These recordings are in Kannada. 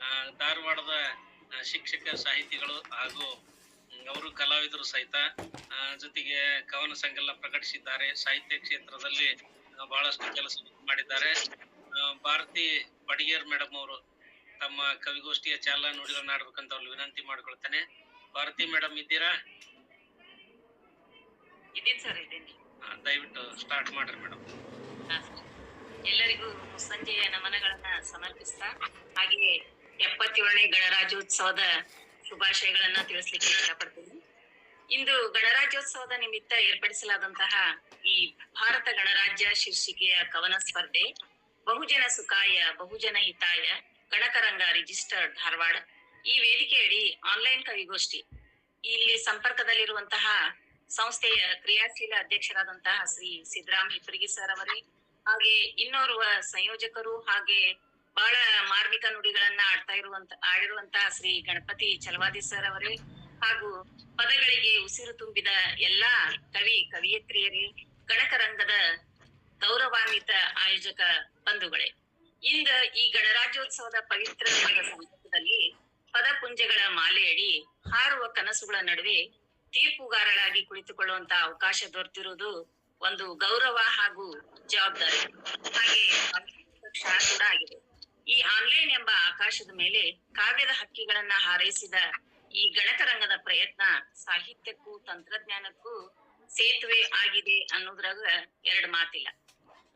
ಆ, ಧಾರವಾಡದ ಶಿಕ್ಷಕ ಸಾಹಿತಿಗಳು ಹಾಗೂ ಅವರು ಕಲಾವಿದರು ಸಹಿತ ಜೊತೆಗೆ ಕವನ ಸಂಘಲ್ಲ ಪ್ರಕಟಿಸಿದ್ದಾರೆ. ಸಾಹಿತ್ಯ ಕ್ಷೇತ್ರದಲ್ಲಿ ಬಹಳಷ್ಟು ಕೆಲಸ ಮಾಡಿದ್ದಾರೆ. ಭಾರತಿ ಬಡಿಗೇರ್ ಮೇಡಮ್ ಅವರು ತಮ್ಮ ಕವಿಗೋಷ್ಠಿಯ ಚಾಲನಾ ನುಡಿಗಳನ್ನ ಆಡ್ಬೇಕಂತ ಅವ್ರು ವಿನಂತಿ ಮಾಡ್ಕೊಳ್ತೇನೆ. ಭಾರತಿ ಮೇಡಮ್ ಇದ್ದೀರಾ? ದಯವಿಟ್ಟು ಸ್ಟಾರ್ಟ್ ಮಾಡ್ರಿ ಮೇಡಮ್. ಎಲ್ಲರಿಗೂ ಸಂಜೆಯ ನಮನಗಳನ್ನ ಸಮರ್ಪಿಸ್ತಾ, ಹಾಗೆಯೇ ಎಪ್ಪತ್ತೇಳನೇ ಗಣರಾಜ್ಯೋತ್ಸವದ ಶುಭಾಶಯಗಳನ್ನ ತಿಳಿಸ್ಲಿಕ್ಕೆ ಇಷ್ಟಪಡ್ತೀನಿ. ಇಂದು ಗಣರಾಜ್ಯೋತ್ಸವದ ನಿಮಿತ್ತ ಏರ್ಪಡಿಸಲಾದಂತಹ ಈ ಭಾರತ ಗಣರಾಜ್ಯ ಶೀರ್ಷಿಕೆಯ ಕವನ ಸ್ಪರ್ಧೆ, ಬಹುಜನ ಸುಖಾಯ, ಬಹುಜನ ಹಿತಾಯ ಗಣಕರಂಗ ರಿಜಿಸ್ಟರ್ಡ್ ಧಾರವಾಡ. ಈ ವೇದಿಕೆಯಡಿ ಆನ್ಲೈನ್ ಕವಿಗೋಷ್ಠಿ. ಇಲ್ಲಿ ಸಂಪರ್ಕದಲ್ಲಿರುವಂತಹ ಸಂಸ್ಥೆಯ ಕ್ರಿಯಾಶೀಲ ಅಧ್ಯಕ್ಷರಾದಂತಹ ಶ್ರೀ ಸಿದ್ದರಾಮ್ ಹಿಪ್ರಿಗಿ ಸರ್ ಅವರೇ ಹಾಗೆ ಇನ್ನೋರ್ವ ಸಂಯೋಜಕರು ಹಾಗೆ ಬಹಳ ಮಾರ್ಮಿಕ ನುಡಿಗಳನ್ನ ಆಡ್ತಾ ಇರುವಂತ, ಆಡಿರುವಂತಹ ಶ್ರೀ ಗಣಪತಿ ಚಲವಾದಿ ಸರ್ ಅವರೇ ಹಾಗೂ ಪದಗಳಿಗೆ ಉಸಿರು ತುಂಬಿದ ಎಲ್ಲಾ ಕವಿ ಕವಿಯತ್ರಿಯರೇ ಗಣಕರಂಗದ ಗೌರವಾನ್ವಿತ ಆಯೋಜಕ ಬಂಧುಗಳೇ. ಇಂದ ಈ ಗಣರಾಜ್ಯೋತ್ಸವದ ಪವಿತ್ರ ಸಂದರ್ಭದಲ್ಲಿ ಪದಪುಂಜಗಳ ಮಾಲೆಯಡಿ ಹಾರುವ ಕನಸುಗಳ ನಡುವೆ ತೀರ್ಪುಗಾರರಾಗಿ ಕುಳಿತುಕೊಳ್ಳುವಂತ ಅವಕಾಶ ದೊರೆತಿರುವುದು ಒಂದು ಗೌರವ ಹಾಗೂ ಜವಾಬ್ದಾರಿ. ಹಾಗೆ ಕೂಡ ಆಗಿದೆ. ಈ ಆನ್ಲೈನ್ ಎಂಬ ಆಕಾಶದ ಮೇಲೆ ಕಾವ್ಯದ ಹಕ್ಕಿಗಳನ್ನ ಹಾರೈಸಿದ ಈ ಗಣಕರಂಗದ ಪ್ರಯತ್ನ ಸಾಹಿತ್ಯಕ್ಕೂ ತಂತ್ರಜ್ಞಾನಕ್ಕೂ ಸೇತುವೆ ಆಗಿದೆ ಅನ್ನೋದ್ರಾಗ ಎರಡು ಮಾತಿಲ್ಲ.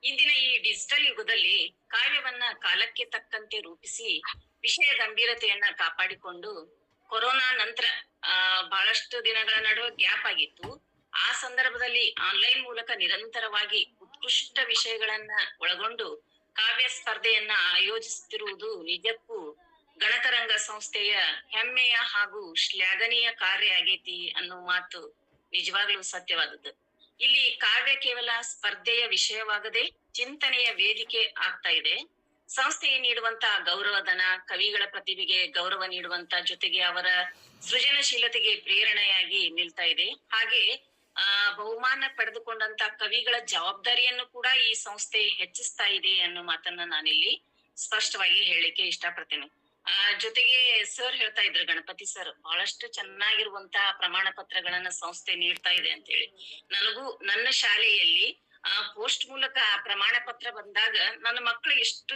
ಇಂದಿನ ಈ ಡಿಜಿಟಲ್ ಯುಗದಲ್ಲಿ ಕಾವ್ಯವನ್ನ ಕಾಲಕ್ಕೆ ತಕ್ಕಂತೆ ರೂಪಿಸಿ ವಿಷಯ ಗಂಭೀರತೆಯನ್ನ ಕಾಪಾಡಿಕೊಂಡು ಕೊರೋನಾ ನಂತರ ಬಹಳಷ್ಟು ದಿನಗಳ ನಡುವೆ ಗ್ಯಾಪ್ ಆಗಿತ್ತು. ಆ ಸಂದರ್ಭದಲ್ಲಿ ಆನ್ಲೈನ್ ಮೂಲಕ ನಿರಂತರವಾಗಿ ಉತ್ಕೃಷ್ಟ ವಿಷಯಗಳನ್ನ ಒಳಗೊಂಡು ಕಾವ್ಯ ಸ್ಪರ್ಧೆಯನ್ನ ಆಯೋಜಿಸುತ್ತಿರುವುದು ನಿಜಕ್ಕೂ ಗಣಕರಂಗ ಸಂಸ್ಥೆಯ ಹೆಮ್ಮೆಯ ಹಾಗೂ ಶ್ಲಾಘನೀಯ ಕಾರ್ಯ ಆಗೇತಿ ಅನ್ನೋ ಮಾತು ನಿಜವಾಗ್ಲೂ ಸತ್ಯವಾದದ್ದು. ಇಲ್ಲಿ ಕಾವ್ಯ ಕೇವಲ ಸ್ಪರ್ಧೆಯ ವಿಷಯವಾಗದೆ ಚಿಂತನೆಯ ವೇದಿಕೆ ಆಗ್ತಾ ಇದೆ. ಸಂಸ್ಥೆಗೆ ನೀಡುವಂತಹ ಗೌರವಧನ ಕವಿಗಳ ಪ್ರತಿಭೆಗೆ ಗೌರವ ನೀಡುವಂತ ಜೊತೆಗೆ ಅವರ ಸೃಜನಶೀಲತೆಗೆ ಪ್ರೇರಣೆಯಾಗಿ ನಿಲ್ತಾ ಇದೆ. ಹಾಗೆ ಆ, ಬಹುಮಾನ ಪಡೆದುಕೊಂಡಂತ ಕವಿಗಳ ಜವಾಬ್ದಾರಿಯನ್ನು ಕೂಡ ಈ ಸಂಸ್ಥೆ ಹೆಚ್ಚಿಸ್ತಾ ಇದೆ ಅನ್ನೋ ಮಾತನ್ನ ನಾನಿಲ್ಲಿ ಸ್ಪಷ್ಟವಾಗಿ ಹೇಳಿಕೆ ಇಷ್ಟಪಡ್ತೇನೆ. ಆ, ಜೊತೆಗೆ ಸರ್ ಹೇಳ್ತಾ ಇದ್ರು, ಗಣಪತಿ ಸರ್, ಬಹಳಷ್ಟು ಚೆನ್ನಾಗಿರುವಂತಹ ಪ್ರಮಾಣ ಪತ್ರಗಳನ್ನ ಸಂಸ್ಥೆ ನೀಡ್ತಾ ಇದೆ ಅಂತ ಹೇಳಿ. ನನಗೂ ನನ್ನ ಶಾಲೆಯಲ್ಲಿ, ಆ, ಪೋಸ್ಟ್ ಮೂಲಕ ಆ ಪ್ರಮಾಣ ಪತ್ರ ಬಂದಾಗ ನನ್ನ ಮಕ್ಕಳು ಎಷ್ಟು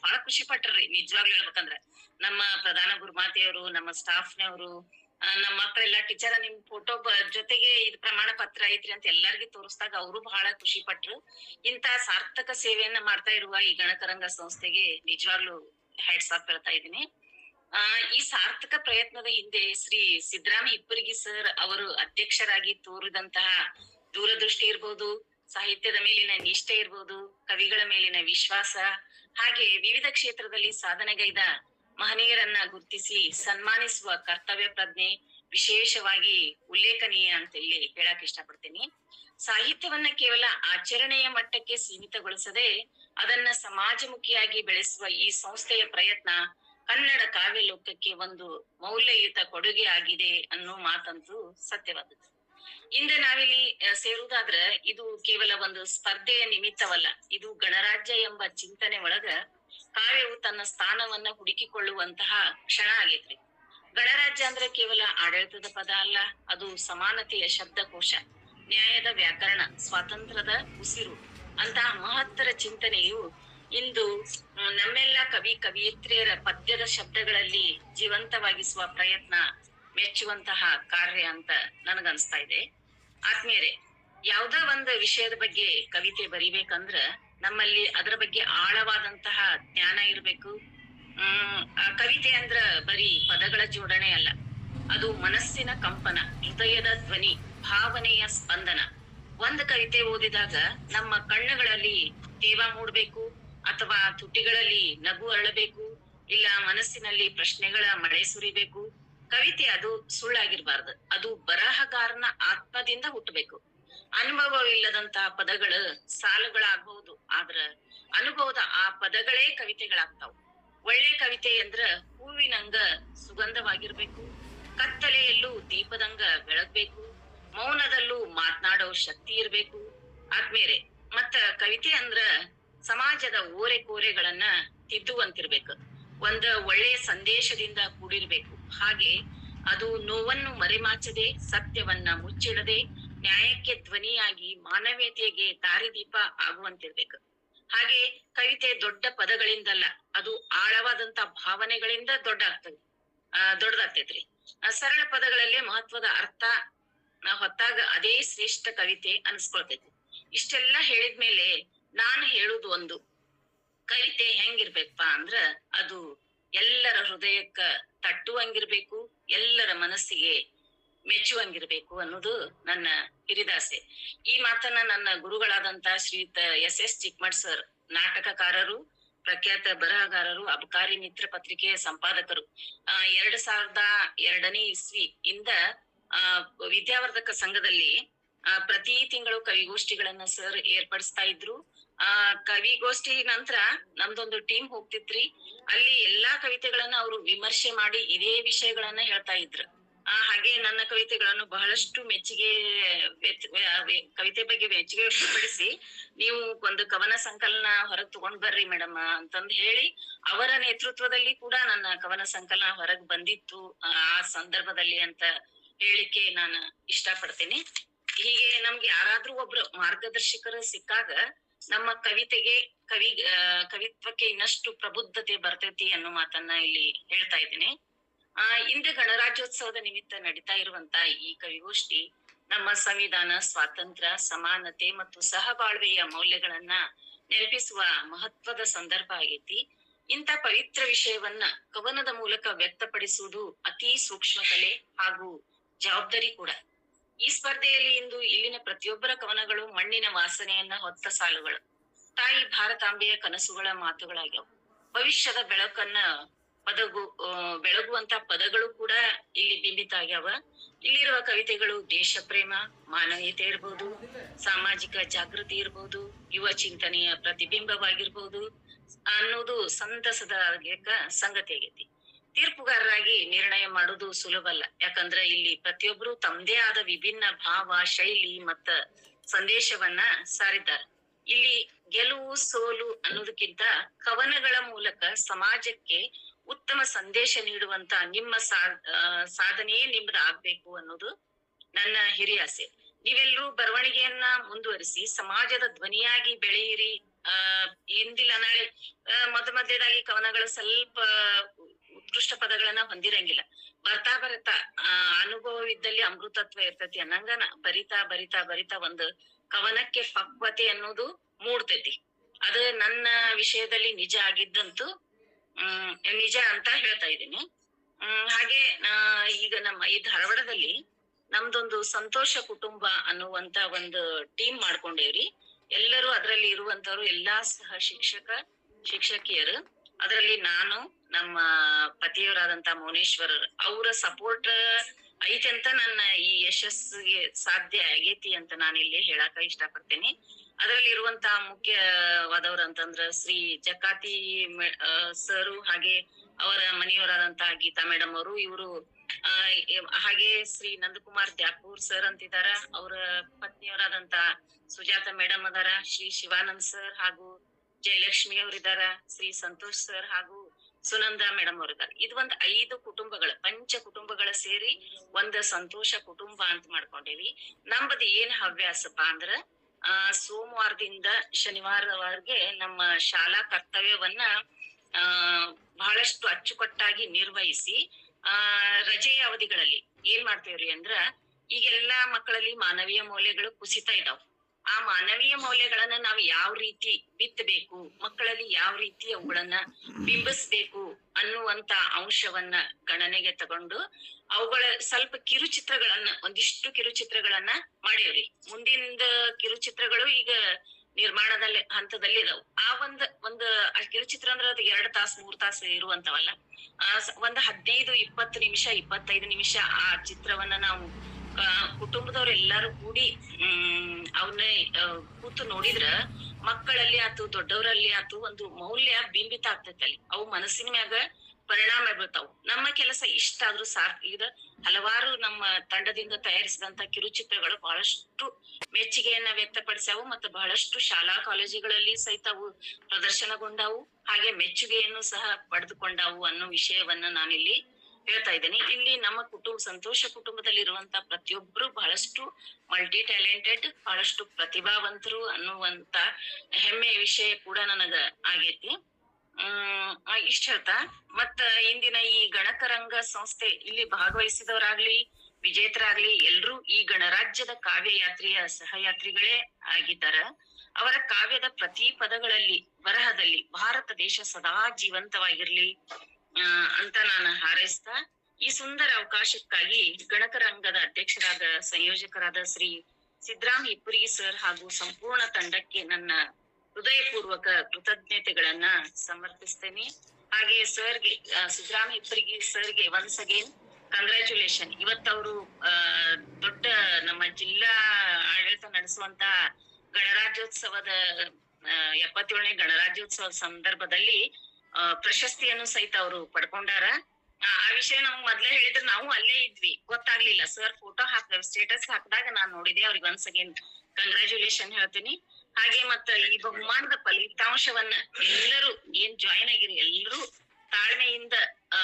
ಬಹಳ ಖುಷಿ ಪಟ್ರಿ ನಿಜವಾಗ್ಲೂ ಹೇಳ್ಬೇಕಂದ್ರ. ನಮ್ಮ ಪ್ರಧಾನ ಗುರುಮಾತೆಯವರು, ನಮ್ಮ ಸ್ಟಾಫ್ನವರು ನಮ್ಮ ಮಕ್ಕಳೆಲ್ಲ ಟೀಚರ್ ನಿಮ್ ಫೋಟೋ ಜೊತೆಗೆ ಇದು ಪ್ರಮಾಣ ಪತ್ರ ಐತ್ರಿ ಅಂತ ಎಲ್ಲರಿಗೂ ತೋರಿಸಿದಾಗ ಅವರು ಬಹಳ ಖುಷಿ ಪಟ್ರು. ಇಂತ ಸಾರ್ಥಕ ಸೇವೆಯನ್ನ ಮಾಡ್ತಾ ಇರುವ ಈ ಗಣಕರಂಗ ಸಂಸ್ಥೆಗೆ ನಿಜವಾಗ್ಲೂ ಹ್ಯಾಟ್ಸ್ ಆಫ್ ಹೇಳ್ತಾ ಇದ್ದೀನಿ. ಆ, ಈ ಸಾರ್ಥಕ ಪ್ರಯತ್ನದ ಹಿಂದೆ ಶ್ರೀ ಸಿದ್ದರಾಮ ಇಬ್ಬರಿಗೆ ಸರ್ ಅವರು ಅಧ್ಯಕ್ಷರಾಗಿ ತೋರಿದಂತಹ ದೂರದೃಷ್ಟಿ ಇರ್ಬೋದು, ಸಾಹಿತ್ಯದ ಮೇಲಿನ ನಿಷ್ಠೆ ಇರ್ಬೋದು, ಕವಿಗಳ ಮೇಲಿನ ವಿಶ್ವಾಸ, ಹಾಗೆ ವಿವಿಧ ಕ್ಷೇತ್ರದಲ್ಲಿ ಸಾಧನೆಗೈದ ಮಹನೀಯರನ್ನ ಗುರುತಿಸಿ ಸನ್ಮಾನಿಸುವ ಕರ್ತವ್ಯ ಪ್ರಜ್ಞೆ ವಿಶೇಷವಾಗಿ ಉಲ್ಲೇಖನೀಯ ಅಂತ ಇಲ್ಲಿ ಹೇಳಕ್ ಇಷ್ಟಪಡ್ತೀನಿ. ಸಾಹಿತ್ಯವನ್ನ ಕೇವಲ ಆಚರಣೆಯ ಮಟ್ಟಕ್ಕೆ ಸೀಮಿತಗೊಳಿಸದೆ ಅದನ್ನ ಸಮಾಜಮುಖಿಯಾಗಿ ಬೆಳೆಸುವ ಈ ಸಂಸ್ಥೆಯ ಪ್ರಯತ್ನ ಕನ್ನಡ ಕಾವ್ಯ ಲೋಕಕ್ಕೆ ಒಂದು ಮೌಲ್ಯಯುತ ಕೊಡುಗೆ ಆಗಿದೆ ಅನ್ನೋ ಮಾತಂತೂ ಸತ್ಯವಾದದ್ದು. ಇಂದು ನಾವಿಲ್ಲಿ ಸೇರುವುದಾದ್ರ ಇದು ಕೇವಲ ಒಂದು ಸ್ಪರ್ಧೆಯ ನಿಮಿತ್ತವಲ್ಲ, ಇದು ಗಣರಾಜ್ಯ ಎಂಬ ಚಿಂತನೆ ಒಳಗ ಕಾವ್ಯವು ತನ್ನ ಸ್ಥಾನವನ್ನ ಹುಡುಕಿಕೊಳ್ಳುವಂತಹ ಕ್ಷಣ ಆಗೈತ್ರಿ. ಗಣರಾಜ್ಯ ಅಂದ್ರೆ ಕೇವಲ ಆಡಳಿತದ ಪದ ಅಲ್ಲ, ಅದು ಸಮಾನತೆಯ ಶಬ್ದಕೋಶ, ನ್ಯಾಯದ ವ್ಯಾಕರಣ, ಸ್ವಾತಂತ್ರ್ಯದ ಉಸಿರು. ಅಂತಹ ಮಹತ್ತರ ಚಿಂತನೆಯು ಇಂದು ನಮ್ಮೆಲ್ಲ ಕವಿ ಕವಿಯತ್ರಿಯರ ಪದ್ಯದ ಶಬ್ದಗಳಲ್ಲಿ ಜೀವಂತವಾಗಿಸುವ ಪ್ರಯತ್ನ ಮೆಚ್ಚುವಂತಹ ಕಾರ್ಯ ಅಂತ ನನಗನ್ಸ್ತಾ ಇದೆ. ಆತ್ಮೀಯರೇ, ಯಾವ್ದೋ ಒಂದು ವಿಷಯದ ಬಗ್ಗೆ ಕವಿತೆ ಬರಿಬೇಕಂದ್ರ ನಮ್ಮಲ್ಲಿ ಅದರ ಬಗ್ಗೆ ಆಳವಾದಂತಹ ಜ್ಞಾನ ಇರಬೇಕು. ಆ ಕವಿತೆ ಅಂದ್ರ ಬರೀ ಪದಗಳ ಜೋಡಣೆ ಅಲ್ಲ. ಅದು ಮನಸ್ಸಿನ ಕಂಪನ, ಹೃದಯದ ಧ್ವನಿ, ಭಾವನೆಯ ಸ್ಪಂದನ. ಒಂದ್ ಕವಿತೆ ಓದಿದಾಗ ನಮ್ಮ ಕಣ್ಣುಗಳಲ್ಲಿ ತೇವ ಮೂಡಬೇಕು, ಅಥವಾ ತುಟಿಗಳಲ್ಲಿ ನಗು ಅರಳಬೇಕು, ಇಲ್ಲ ಮನಸ್ಸಿನಲ್ಲಿ ಪ್ರಶ್ನೆಗಳ ಮಳೆ ಸುರಿಬೇಕು. ಕವಿತೆ ಅದು ಸುಳ್ಳಾಗಿರ್ಬಾರ್ದು. ಅದು ಬರಹಗಾರನ ಆತ್ಮದಿಂದ ಹುಟ್ಟಬೇಕು. ಅನುಭವವಿಲ್ಲದಂತಹ ಪದಗಳು ಸಾಲುಗಳಾಗಬಹುದು, ಆದ್ರ ಅನುಭವದ ಆ ಪದಗಳೇ ಕವಿತೆಗಳಾಗ್ತಾವ. ಒಳ್ಳೆ ಕವಿತೆ ಅಂದ್ರ ಹೂವಿನಂಗ ಸುಗಂಧವಾಗಿರ್ಬೇಕು, ಕತ್ತಲೆಯಲ್ಲೂ ದೀಪದಂಗ ಬೆಳಗ್ಬೇಕು, ಮೌನದಲ್ಲೂ ಮಾತನಾಡೋ ಶಕ್ತಿ ಇರ್ಬೇಕು. ಆದ್ಮೇರೆ ಮತ್ತ ಕವಿತೆ ಅಂದ್ರ ಸಮಾಜದ ಓರೆ ಕೋರೆಗಳನ್ನ ತಿದ್ದುವಂತಿರ್ಬೇಕು. ಒಂದ ಒಳ್ಳೆಯ ಸಂದೇಶದಿಂದ ಕೂಡಿರ್ಬೇಕು. ಹಾಗೆ ಅದು ನೋವನ್ನು ಮರೆಮಾಚದೆ, ಸತ್ಯವನ್ನ ಮುಚ್ಚಿಡದೆ ನ್ಯಾಯಕ್ಕೆ ಧ್ವನಿಯಾಗಿ ಮಾನವೀಯತೆಗೆ ದಾರಿದೀಪ ಆಗುವಂತಿರ್ಬೇಕು. ಹಾಗೆ ಕವಿತೆ ದೊಡ್ಡ ಪದಗಳಿಂದಲ್ಲ, ಅದು ಆಳವಾದಂತ ಭಾವನೆಗಳಿಂದ ದೊಡ್ಡ ಆಗ್ತದೆ ಆ, ದೊಡ್ಡದಾಗ್ತೈತ್ರಿ. ಸರಳ ಪದಗಳಲ್ಲೇ ಮಹತ್ವದ ಅರ್ಥ ಹೊತ್ತಾಗ ಅದೇ ಶ್ರೇಷ್ಠ ಕವಿತೆ ಅನ್ಸ್ಕೊಳ್ತೈತಿ. ಇಷ್ಟೆಲ್ಲಾ ಹೇಳಿದ್ಮೇಲೆ ನಾನ್ ಹೇಳುದು ಒಂದು, ಕವಿತೆ ಹೆಂಗಿರ್ಬೇಕಪ್ಪ ಅಂದ್ರ ಅದು ಎಲ್ಲರ ಹೃದಯಕ್ಕ ತಟ್ಟುವಂಗಿರ್ಬೇಕು, ಎಲ್ಲರ ಮನಸ್ಸಿಗೆ ಮೆಚ್ಚುವಂಗಿರ್ಬೇಕು ಅನ್ನೋದು ನನ್ನ ಹಿರಿದಾಸೆ ಈ ಮಾತನ್ನ ನನ್ನ ಗುರುಗಳಾದಂತ ಶ್ರೀಯುತ ಎಸ್ ಎಸ್ ಚಿಕ್ಮಠ್ ಸರ್, ನಾಟಕಕಾರರು, ಪ್ರಖ್ಯಾತ ಬರಹಗಾರರು, ಅಬಕಾರಿ ಮಿತ್ರ ಪತ್ರಿಕೆಯ ಸಂಪಾದಕರು, ಆ, ಎರಡ್ ಸಾವಿರದ ಎರಡನೇ ಇಸ್ವಿ ಇಂದ, ಆ, ವಿದ್ಯಾವರ್ಧಕ ಸಂಘದಲ್ಲಿ ಪ್ರತಿ ತಿಂಗಳು ಕವಿಗೋಷ್ಠಿಗಳನ್ನ ಸರ್ ಏರ್ಪಡಿಸ್ತಾ ಇದ್ರು. ಆ, ಕವಿಗೋಷ್ಠಿ ನಂತರ ನಮ್ದೊಂದು ಟೀಮ್ ಹೋಗ್ತಿತ್ರಿ. ಅಲ್ಲಿ ಎಲ್ಲಾ ಕವಿತೆಗಳನ್ನ ಅವರು ವಿಮರ್ಶೆ ಮಾಡಿ ಇದೇ ವಿಷಯಗಳನ್ನ ಹೇಳ್ತಾ ಇದ್ರು. ಆ ಹಾಗೆ ನನ್ನ ಕವಿತೆಗಳನ್ನು ಬಹಳಷ್ಟು ಮೆಚ್ಚುಗೆ ಕವಿತೆ ಬಗ್ಗೆ ಮೆಚ್ಚುಗೆ ವ್ಯಕ್ತಪಡಿಸಿ ನೀವು ಒಂದು ಕವನ ಸಂಕಲನ ಹೊರಗ್ ತಗೊಂಡ್ ಬರ್ರಿ ಮೇಡಮ್ ಅಂತಂದ್ ಹೇಳಿ ಅವರ ನೇತೃತ್ವದಲ್ಲಿ ಕೂಡ ನನ್ನ ಕವನ ಸಂಕಲನ ಹೊರಗ್ ಬಂದಿತ್ತು. ಆ ಸಂದರ್ಭದಲ್ಲಿ ಅಂತ ಹೇಳಿಕೆ ನಾನು ಇಷ್ಟಪಡ್ತೀನಿ. ಹೀಗೆ ನಮ್ಗೆ ಯಾರಾದ್ರೂ ಒಬ್ರು ಮಾರ್ಗದರ್ಶಕರು ಸಿಕ್ಕಾಗ ನಮ್ಮ ಕವಿತೆಗೆ ಕವಿ ಕವಿತ್ವಕ್ಕೆ ಇನ್ನಷ್ಟು ಪ್ರಬುದ್ಧತೆ ಬರ್ತೈತಿ ಅನ್ನೋ ಮಾತನ್ನ ಇಲ್ಲಿ ಹೇಳ್ತಾ ಇದ್ದೀನಿ. ಆ ಇಂದು ಗಣರಾಜ್ಯೋತ್ಸವದ ನಿಮಿತ್ತ ನಡೀತಾ ಇರುವಂತ ಈ ಕವಿಗೋಷ್ಠಿ ನಮ್ಮ ಸಂವಿಧಾನ, ಸ್ವಾತಂತ್ರ್ಯ, ಸಮಾನತೆ ಮತ್ತು ಸಹಬಾಳ್ವೆಯ ಮೌಲ್ಯಗಳನ್ನ ನೆನಪಿಸುವ ಮಹತ್ವದ ಸಂದರ್ಭ ಆಗೈತಿ. ಇಂಥ ಪವಿತ್ರ ವಿಷಯವನ್ನ ಕವನದ ಮೂಲಕ ವ್ಯಕ್ತಪಡಿಸುವುದು ಅತಿ ಸೂಕ್ಷ್ಮ ಕಲೆ ಹಾಗೂ ಜವಾಬ್ದಾರಿ ಕೂಡ. ಈ ಸ್ಪರ್ಧೆಯಲ್ಲಿ ಇಂದು ಇಲ್ಲಿನ ಪ್ರತಿಯೊಬ್ಬರ ಕವನಗಳು ಮಣ್ಣಿನ ವಾಸನೆಯನ್ನ ಹೊತ್ತ ಸಾಲುಗಳು. ತಾಯಿ ಭಾರತಾಂಬೆಯ ಕನಸುಗಳ ಮಾತುಗಳಾಗ್ಯಾವ. ಭವಿಷ್ಯದ ಬೆಳಕನ್ನ ಪದಗು ಬೆಳಗುವಂತ ಪದಗಳು ಕೂಡ ಇಲ್ಲಿ ಬಿಂಬಿತ ಆಗ್ಯಾವ. ಇಲ್ಲಿರುವ ಕವಿತೆಗಳು ದೇಶ ಪ್ರೇಮ ಮಾನವೀಯತೆ ಇರ್ಬೋದು, ಸಾಮಾಜಿಕ ಜಾಗೃತಿ ಇರ್ಬೋದು, ಯುವ ಚಿಂತನೆಯ ಪ್ರತಿಬಿಂಬವಾಗಿರ್ಬೋದು ಅನ್ನೋದು ಸಂತಸದ ಸಂಗತಿ ಆಗೈತಿ. ತೀರ್ಪುಗಾರರಾಗಿ ನಿರ್ಣಯ ಮಾಡುವುದು ಸುಲಭ ಅಲ್ಲ ಯಾಕಂದ್ರೆ ಇಲ್ಲಿ ಪ್ರತಿಯೊಬ್ರು ತಮ್ಮದೇ ಆದ ವಿಭಿನ್ನ ಭಾವ, ಶೈಲಿ ಮತ್ತ ಸಂದೇಶವನ್ನ ಸಾರಿದ್ದಾರೆ. ಇಲ್ಲಿ ಗೆಲುವು, ಸೋಲು ಅನ್ನೋದಕ್ಕಿಂತ ಕವನಗಳ ಮೂಲಕ ಸಮಾಜಕ್ಕೆ ಉತ್ತಮ ಸಂದೇಶ ನೀಡುವಂತ ನಿಮ್ಮ ಸಾಧನೆಯೇ ನಿಮ್ದು ಆಗ್ಬೇಕು ಅನ್ನೋದು ನನ್ನ ಹಿರಿಯ ಆಸೆ. ನೀವೆಲ್ಲರೂ ಬರವಣಿಗೆಯನ್ನ ಮುಂದುವರಿಸಿ, ಸಮಾಜದ ಧ್ವನಿಯಾಗಿ ಬೆಳೆಯಿರಿ. ಆ, ಇಂದಿಲ್ಲ, ನಾಳೆ ಮೊದ ಮೊದಲೇದಾಗಿ ಕವನಗಳು ಸ್ವಲ್ಪ ಉತ್ಕೃಷ್ಟ ಪದಗಳನ್ನ ಹೊಂದಿರಂಗಿಲ್ಲ. ಬರ್ತಾ ಬರ್ತಾ ಆ, ಅನುಭವವಿದ್ದಲ್ಲಿ ಅಮೃತತ್ವ ಇರ್ತತಿ ಅನ್ನಂಗ ನ- ಬರಿತಾ ಬರಿತಾ ಬರಿತಾ ಒಂದು ಕವನಕ್ಕೆ ಪಕ್ವತೆ ಅನ್ನೋದು ಮೂಡ್ತೈತಿ. ಅದು ನನ್ನ ವಿಷಯದಲ್ಲಿ ನಿಜ ಆಗಿದ್ದಂತೂ ಹ್ಮ್, ನಿಜ ಅಂತ ಹೇಳ್ತಾ ಇದ್ದೀನಿ. ಹ್ಮ್, ಹಾಗೆ ಈಗ ನಮ್ಮ ಈ ಧಾರವಾಡದಲ್ಲಿ ನಮ್ದೊಂದು ಸಂತೋಷ ಕುಟುಂಬ ಅನ್ನುವಂತ ಒಂದು ಟೀಮ್ ಮಾಡ್ಕೊಂಡೇವ್ರಿ. ಎಲ್ಲರೂ ಅದರಲ್ಲಿ ಇರುವಂತವ್ರು ಎಲ್ಲಾ ಸಹ ಶಿಕ್ಷಕ, ಶಿಕ್ಷಕಿಯರು. ಅದರಲ್ಲಿ ನಾನು, ನಮ್ಮ ಪತಿಯವರಾದಂತ ಮೌನೇಶ್ವರರ್, ಅವರ ಸಪೋರ್ಟ್ ಐತೆ ಅಂತ ನನ್ನ ಈ ಯಶಸ್ಸಿಗೆ ಸಾಧ್ಯ ಆಗೇತಿ ಅಂತ ನಾನು ಇಲ್ಲಿ ಹೇಳಾಕ ಇಷ್ಟಪಡ್ತೀನಿ. ಅದರಲ್ಲಿ ಇರುವಂತಹ ಮುಖ್ಯವಾದವರು ಅಂತಂದ್ರ ಶ್ರೀ ಜಕಾತಿ ಸರು ಹಾಗೆ ಅವರ ಮನೆಯವರಾದಂತಹ ಗೀತಾ ಮೇಡಮ್ ಅವರು. ಇವರು ಹಾಗೆ ಶ್ರೀ ನಂದಕುಮಾರ್ ದ್ಯಾಪೂರ್ ಸರ್ ಅಂತಿದಾರ ಅವರ ಪತ್ನಿಯವರಾದಂತ ಸುಜಾತ ಮೇಡಮ್ ಅದಾರ. ಶ್ರೀ ಶಿವಾನಂದ್ ಸರ್ ಹಾಗೂ ಜಯಲಕ್ಷ್ಮಿ ಅವರಿದಾರ ಶ್ರೀ ಸಂತೋಷ್ ಸರ್ ಹಾಗೂ ಸುನಂದಾ ಮೇಡಮ್ ಅವರಿದ್ದಾರೆ. ಇದು ಒಂದ್ ಐದು ಕುಟುಂಬಗಳ, ಪಂಚ ಕುಟುಂಬಗಳ ಸೇರಿ ಒಂದ ಸಂತೋಷ ಕುಟುಂಬ ಅಂತ ಮಾಡ್ಕೊಂಡೇವಿ. ನಮ್ಮದು ಏನ್ ಹವ್ಯಾಸಪ್ಪ ಅಂದ್ರ ಆ, ಸೋಮವಾರದಿಂದ ಶನಿವಾರದವರೆಗೆ ನಮ್ಮ ಶಾಲಾ ಕರ್ತವ್ಯವನ್ನ ಬಹಳಷ್ಟು ಅಚ್ಚುಕಟ್ಟಾಗಿ ನಿರ್ವಹಿಸಿ, ಆ, ರಜೆಯ ಅವಧಿಗಳಲ್ಲಿ ಏನ್ ಮಾಡ್ತೇವ್ರಿ ಅಂದ್ರ ಈಗೆಲ್ಲಾ ಮಕ್ಕಳಲ್ಲಿ ಮಾನವೀಯ ಮೌಲ್ಯಗಳು ಕುಸಿತಾ ಇದಾವ್. ಆ ಮಾನವೀಯ ಮೌಲ್ಯಗಳನ್ನ ನಾವು ಯಾವ ರೀತಿ ಬಿತ್ತಬೇಕು, ಮಕ್ಕಳಲ್ಲಿ ಯಾವ ರೀತಿ ಅವುಗಳನ್ನ ಬಿಂಬಿಸ್ಬೇಕು ಅನ್ನುವಂತ ಅಂಶವನ್ನ ಗಣನೆಗೆ ತಗೊಂಡು ಅವುಗಳ ಸ್ವಲ್ಪ ಕಿರುಚಿತ್ರಗಳನ್ನ, ಒಂದಿಷ್ಟು ಕಿರುಚಿತ್ರಗಳನ್ನ ಮಾಡೇವ್ರಿ ಮುಂದಿನ ಕಿರುಚಿತ್ರಗಳು ಈಗ ನಿರ್ಮಾಣದಲ್ಲಿ, ಹಂತದಲ್ಲಿ ಇದಾವ್. ಆ ಒಂದ್ ಒಂದ್ ಕಿರುಚಿತ್ರ ಅಂದ್ರೆ ಅದು ಎರಡ್ ತಾಸ್, ಮೂರ್ ತಾಸ್ ಇರುವಂತವಲ್ಲ. ಆ ಒಂದ್ ಹದಿನೈದು, ಇಪ್ಪತ್ತು ನಿಮಿಷ, ಇಪ್ಪತ್ತೈದು ನಿಮಿಷ ಆ ಚಿತ್ರವನ್ನ ನಾವು ಕುಟುಂಬದವ್ರು ಎಲ್ಲಾರು ಕೂಡಿ, ಹ್ಮ್ ಅವನ್ನ ಕೂತು ನೋಡಿದ್ರ ಮಕ್ಕಳಲ್ಲಿ ಆತು, ದೊಡ್ಡವರಲ್ಲಿ ಆತು, ಒಂದು ಮೌಲ್ಯ ಬಿಂಬಿತ ಆಗ್ತೈತಿ ಅಲ್ಲಿ. ಅವು ಮನಸ್ಸಿನ ಮ್ಯಾಗ ಪರಿಣಾಮ ಬೀಳ್ತಾವು. ನಮ್ಮ ಕೆಲಸ ಇಷ್ಟ ಆದ್ರೂ ಸಾರ್ಥಕ ಇದ ಹಲವಾರು ನಮ್ಮ ತಂಡದಿಂದ ತಯಾರಿಸಿದಂತ ಕಿರುಚಿತ್ರಗಳು ಬಹಳಷ್ಟು ಮೆಚ್ಚುಗೆಯನ್ನ ವ್ಯಕ್ತಪಡಿಸ್ಯಾವು ಮತ್ತು ಬಹಳಷ್ಟು ಶಾಲಾ ಕಾಲೇಜುಗಳಲ್ಲಿ ಸಹಿತ ಅವು ಪ್ರದರ್ಶನಗೊಂಡಾವು. ಹಾಗೆ ಮೆಚ್ಚುಗೆಯನ್ನು ಸಹ ಪಡೆದುಕೊಂಡವು ಅನ್ನೋ ವಿಷಯವನ್ನ ನಾನಿಲ್ಲಿ ಹೇಳ್ತಾ ಇದ್ದೇನೆ. ಇಲ್ಲಿ ನಮ್ಮ ಕುಟುಂಬ, ಸಂತೋಷ ಕುಟುಂಬದಲ್ಲಿ ಇರುವಂತ ಪ್ರತಿಯೊಬ್ರು ಬಹಳಷ್ಟು ಮಲ್ಟಿ ಟ್ಯಾಲೆಂಟೆಡ್ ಬಹಳಷ್ಟು ಪ್ರತಿಭಾವಂತರು ಅನ್ನುವಂತ ಹೆಮ್ಮೆಯ ವಿಷಯ ಕೂಡ ನನಗ ಆಗೇತಿ. ಹ್ಮ್, ಇಷ್ಟ ಹೇಳ್ತಾ. ಮತ್ತ ಇಂದಿನ ಈ ಗಣಕರಂಗ ಸಂಸ್ಥೆ ಇಲ್ಲಿ ಭಾಗವಹಿಸಿದವರಾಗ್ಲಿ, ವಿಜೇತರಾಗ್ಲಿ ಎಲ್ರೂ ಈ ಗಣರಾಜ್ಯದ ಕಾವ್ಯ ಯಾತ್ರೆಯ ಸಹಯಾತ್ರಿಗಳೇ ಆಗಿದ್ದಾರ. ಅವರ ಕಾವ್ಯದ ಪ್ರತಿ ಪದಗಳಲ್ಲಿ, ಬರಹದಲ್ಲಿ ಭಾರತ ದೇಶ ಸದಾ ಜೀವಂತವಾಗಿರ್ಲಿ. ಅಂತ ನಾನು ಹಾರೈಸ್ತಾ, ಈ ಸುಂದರ ಅವಕಾಶಕ್ಕಾಗಿ ಗಣಕರಂಗದ ಅಧ್ಯಕ್ಷರಾದ ಸಂಯೋಜಕರಾದ ಶ್ರೀ ಸಿದ್ದರಾಮ್ ಇಪ್ಪುರಿ ಸರ್ ಹಾಗೂ ಸಂಪೂರ್ಣ ತಂಡಕ್ಕೆ ನನ್ನ ಹೃದಯಪೂರ್ವಕ ಕೃತಜ್ಞತೆಗಳನ್ನ ಸಮರ್ಪಿಸ್ತೇನೆ. ಹಾಗೆ ಸರ್ಗೆ ಸಿದ್ದರಾಮ್ ಹಿಪ್ಪುರಿಗಿ ಸರ್ಗೆ ಒನ್ಸ್ ಅಗೇನ್ ಕಂಗ್ರ್ಯಾಚುಲೇಷನ್ ಇವತ್ತವರು ದೊಡ್ಡ ನಮ್ಮ ಜಿಲ್ಲಾ ಆಡಳಿತ ನಡೆಸುವಂತ ಗಣರಾಜ್ಯೋತ್ಸವದ ಎಪ್ಪತ್ತೇಳನೇ ಗಣರಾಜ್ಯೋತ್ಸವ ಸಂದರ್ಭದಲ್ಲಿ ಪ್ರಶಸ್ತಿಯನ್ನು ಸಹಿತ ಅವರು ಪಡ್ಕೊಂಡಾರ. ಆ ವಿಷಯ ನಮ್ಗ್ ಮೊದ್ಲೇ ಹೇಳಿದ್ರೆ ನಾವು ಅಲ್ಲೇ ಇದ್ವಿ. ಗೊತ್ತಾಗ್ಲಿಲ್ಲ. ಸರ್ ಫೋಟೋ ಹಾಕ ಸ್ಟೇಟಸ್ ಹಾಕಿದಾಗ ನಾನ್ ನೋಡಿದೆ, ಅವ್ರಿಗೆ ಒನ್ಸ್ ಅಗೇನ್ ಕಂಗ್ರ್ಯಾಚುಲೇಷನ್ ಹೇಳ್ತೀನಿ. ಹಾಗೆ ಮತ್ತ ಈ ಬಹುಮಾನದ ಫಲಿತಾಂಶವನ್ನ ಎಲ್ಲರೂ ಏನ್ ಜಾಯಿನ್ ಆಗಿರಿ, ಎಲ್ಲರೂ ತಾಳ್ಮೆಯಿಂದ, ಆ,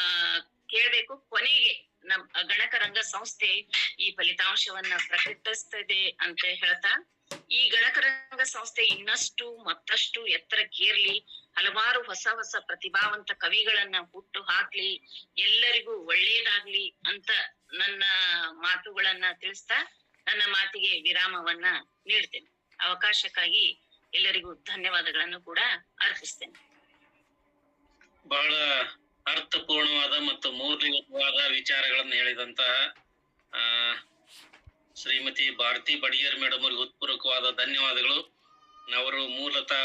ಕೇಳ್ಬೇಕು. ಕೊನೆಗೆ ನಮ್ ಗಣಕರಂಗ ಸಂಸ್ಥೆ ಈ ಫಲಿತಾಂಶವನ್ನ ಪ್ರಕಟಿಸ್ತದೆ ಅಂತ ಹೇಳ್ತಾ ಈ ಗಣಕರಂಗ ಸಂಸ್ಥೆ ಇನ್ನಷ್ಟು ಮತ್ತಷ್ಟು ಎತ್ತರಕ್ಕೇರ್ಲಿ, ಹಲವಾರು ಹೊಸ ಹೊಸ ಪ್ರತಿಭಾವಂತ ಕವಿಗಳನ್ನ ಹುಟ್ಟು ಹಾಕ್ಲಿ, ಎಲ್ಲರಿಗೂ ಒಳ್ಳೇದಾಗ್ಲಿ ಅಂತ ನನ್ನ ಮಾತುಗಳನ್ನ ತಿಳಿಸ್ತಾ ನನ್ನ ಮಾತಿಗೆ ವಿರಾಮವನ್ನ ನೀಡ್ತೇನೆ. ಅವಕಾಶಕ್ಕಾಗಿ ಎಲ್ಲರಿಗೂ ಧನ್ಯವಾದಗಳನ್ನು ಕೂಡ ಅರ್ಪಿಸ್ತೇನೆ. ಬಹಳ ಅರ್ಥಪೂರ್ಣವಾದ ಮತ್ತು ಮೌಲ್ಯಯುತವಾದ ವಿಚಾರಗಳನ್ನು ಹೇಳಿದಂತಹ ಶ್ರೀಮತಿ ಭಾರತಿ ಬಡಿಯರ್ ಮೇಡಮ್ ಅವರಿಗೆ ಹೃತ್ಪೂರ್ವಕವಾದ ಧನ್ಯವಾದಗಳು. ಅವರು ಮೂಲತಃ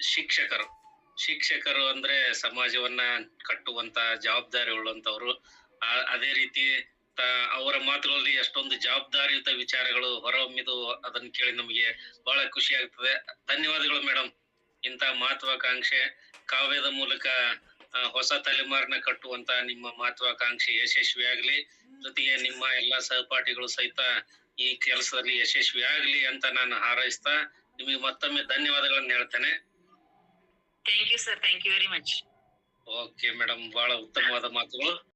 ಶಿಕ್ಷಕರು. ಶಿಕ್ಷಕರು ಅಂದ್ರೆ ಸಮಾಜವನ್ನ ಕಟ್ಟುವಂತ ಜವಾಬ್ದಾರಿ ಉಳ್ಳಂತವ್ರು ಅದೇ ರೀತಿ ಅವರ ಮಾತುಗಳಲ್ಲಿ ಎಷ್ಟೊಂದು ಜವಾಬ್ದಾರಿಯುತ ವಿಚಾರಗಳು ಹೊರಹೊಮ್ಮಿದು ಅದನ್ನ ಕೇಳಿ ನಮಗೆ ಬಹಳ ಖುಷಿ ಆಗ್ತದೆ. ಧನ್ಯವಾದಗಳು ಮೇಡಮ್. ಇಂತ ಮಹತ್ವಾಕಾಂಕ್ಷೆ ಕಾವ್ಯದ ಮೂಲಕ ಹೊಸ ತಲೆಮಾರಿನ ಕಟ್ಟುವಂತ ನಿಮ್ಮ ಮಹತ್ವಾಕಾಂಕ್ಷೆ ಯಶಸ್ವಿಯಾಗ್ಲಿ ಜೊತೆಗೆ ನಿಮ್ಮ ಎಲ್ಲಾ ಸಹಪಾಠಿಗಳು ಸಹಿತ ಈ ಕೆಲಸದಲ್ಲಿ ಯಶಸ್ವಿ ಆಗ್ಲಿ ಅಂತ ನಾನು ಹಾರೈಸ್ತಾ ನಿಮಗೆ ಮತ್ತೊಮ್ಮೆ ಧನ್ಯವಾದಗಳನ್ನ ಹೇಳ್ತೇನೆ. Thank you sir thank you very much okay madam ಬಹಳ ಉತ್ತಮವಾದ ಮಾತುಗಳು.